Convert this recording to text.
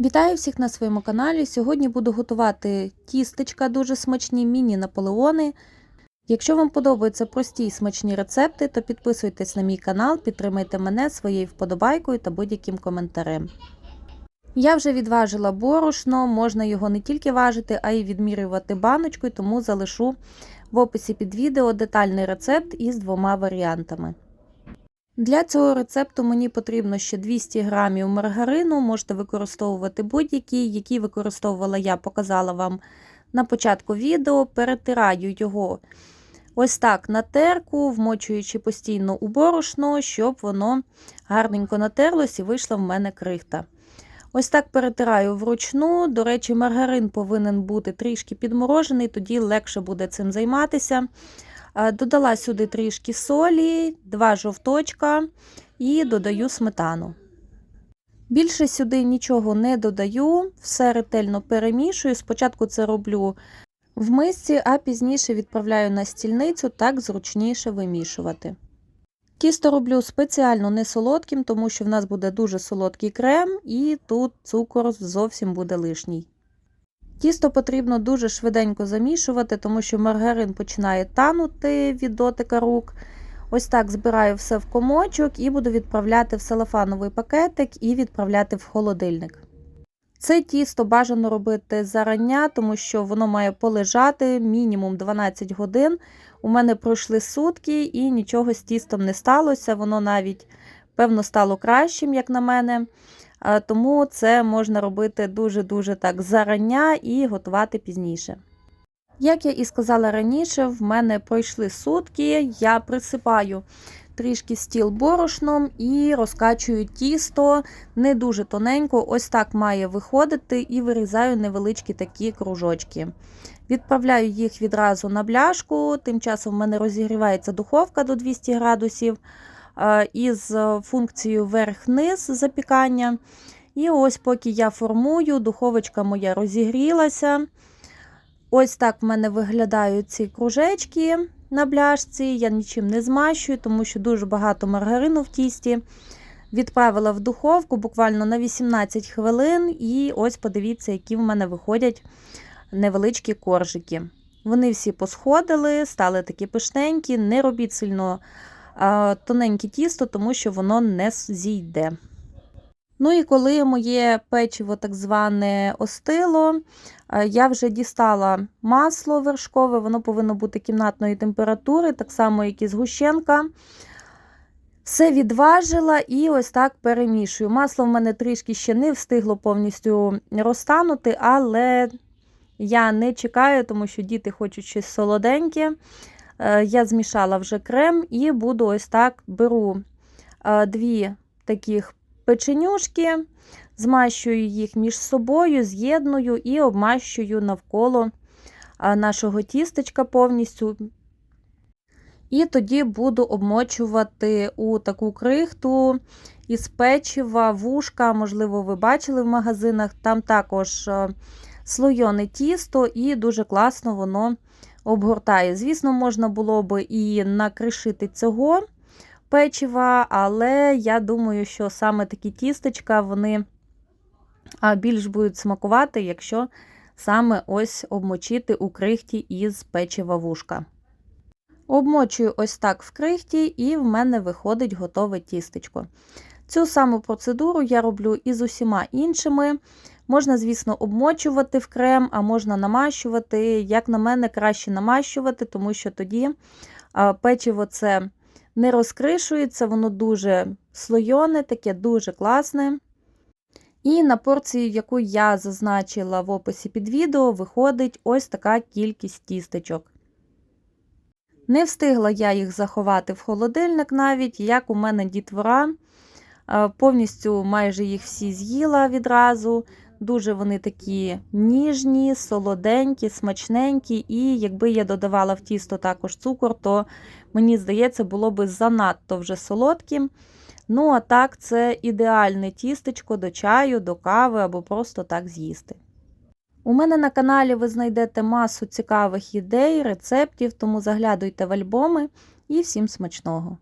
Вітаю всіх на своєму каналі. Сьогодні буду готувати тістечка дуже смачні, міні-наполеони. Якщо вам подобаються прості і смачні рецепти, то підписуйтесь на мій канал, підтримайте мене своєю вподобайкою та будь-яким коментарем. Я вже відважила борошно, можна його не тільки важити, а й відмірювати баночкою, тому залишу в описі під відео детальний рецепт із двома варіантами. Для цього рецепту мені потрібно ще 200 г маргарину, можете використовувати будь-який, який використовувала я, показала вам на початку відео. Перетираю його ось так на терку, вмочуючи постійно у борошно, щоб воно гарненько натерлось і вийшла в мене крихта. Ось так перетираю вручну. До речі, маргарин повинен бути трішки підморожений, тоді легше буде цим займатися. Додала сюди трішки солі, два жовточка і додаю сметану. Більше сюди нічого не додаю, все ретельно перемішую. Спочатку це роблю в мисці, а пізніше відправляю на стільницю, так зручніше вимішувати. Тісто роблю спеціально не солодким, тому що в нас буде дуже солодкий крем, і тут цукор зовсім буде лишній. Тісто потрібно дуже швиденько замішувати, тому що маргарин починає танути від дотика рук. Ось так збираю все в комочок і буду відправляти в салафановий пакетик і відправляти в холодильник. Це тісто бажано робити зарання, тому що воно має полежати мінімум 12 годин. У мене пройшли сутки і нічого з тістом не сталося. Воно навіть, певно, стало кращим, як на мене. Тому це можна робити дуже-дуже так зарання і готувати пізніше. Як я і сказала раніше, в мене пройшли сутки, я присипаю трішки стіл борошном і розкачую тісто не дуже тоненько, ось так має виходити, і вирізаю невеличкі такі кружочки. Відправляю їх відразу на бляшку, тим часом в мене розігрівається духовка до 200 градусів із функцією верх-низ запікання. І ось, поки я формую, духовочка моя розігрілася. Ось так в мене виглядають ці кружечки на бляшці. Я нічим не змащую, тому що дуже багато маргарину в тісті. Відправила в духовку буквально на 18 хвилин, і ось подивіться, які в мене виходять невеличкі коржики. Вони всі посходили, стали такі пишненькі, не робіть сильно тоненьке тісто, тому що воно не зійде. Ну і коли моє печиво так зване остило, я вже дістала масло вершкове, воно повинно бути кімнатної температури, так само, як і згущенка. Все відважила і ось так перемішую. Масло в мене трішки ще не встигло повністю розтанути, але я не чекаю, тому що діти хочуть щось солоденьке. Е, я змішала вже крем і буду ось так беру е, дві таких печенюшки, змащую їх між собою, з'єдную і обмащую навколо е, нашого тістечка повністю. І тоді буду обмочувати у таку крихту із печива, вушка, можливо, ви бачили в магазинах. Там також слойоне тісто, і дуже класно воно обгортає. Звісно, можна було би і накришити цього печива, але я думаю, що саме такі тістечка вони більш будуть смакувати, якщо саме ось обмочити у крихті із печива вушка. Обмочую ось так в крихті, і в мене виходить готове тістечко. Цю саму процедуру я роблю і з усіма іншими. Можна, звісно, обмочувати в крем, а можна намащувати. Як на мене, краще намащувати, тому що тоді печиво це не розкришується, воно дуже слойоне, таке дуже класне. І на порцію, яку я зазначила в описі під відео, виходить ось така кількість тістечок. Не встигла я їх заховати в холодильник навіть, як у мене дітвора. Повністю майже їх всі з'їла відразу. Дуже вони такі ніжні, солоденькі, смачненькі, і якби я додавала в тісто також цукор, то мені здається, було би занадто вже солодким. Ну, а так, це ідеальне тістечко до чаю, до кави або просто так з'їсти. У мене на каналі ви знайдете масу цікавих ідей, рецептів, тому заглядуйте в альбоми і всім смачного!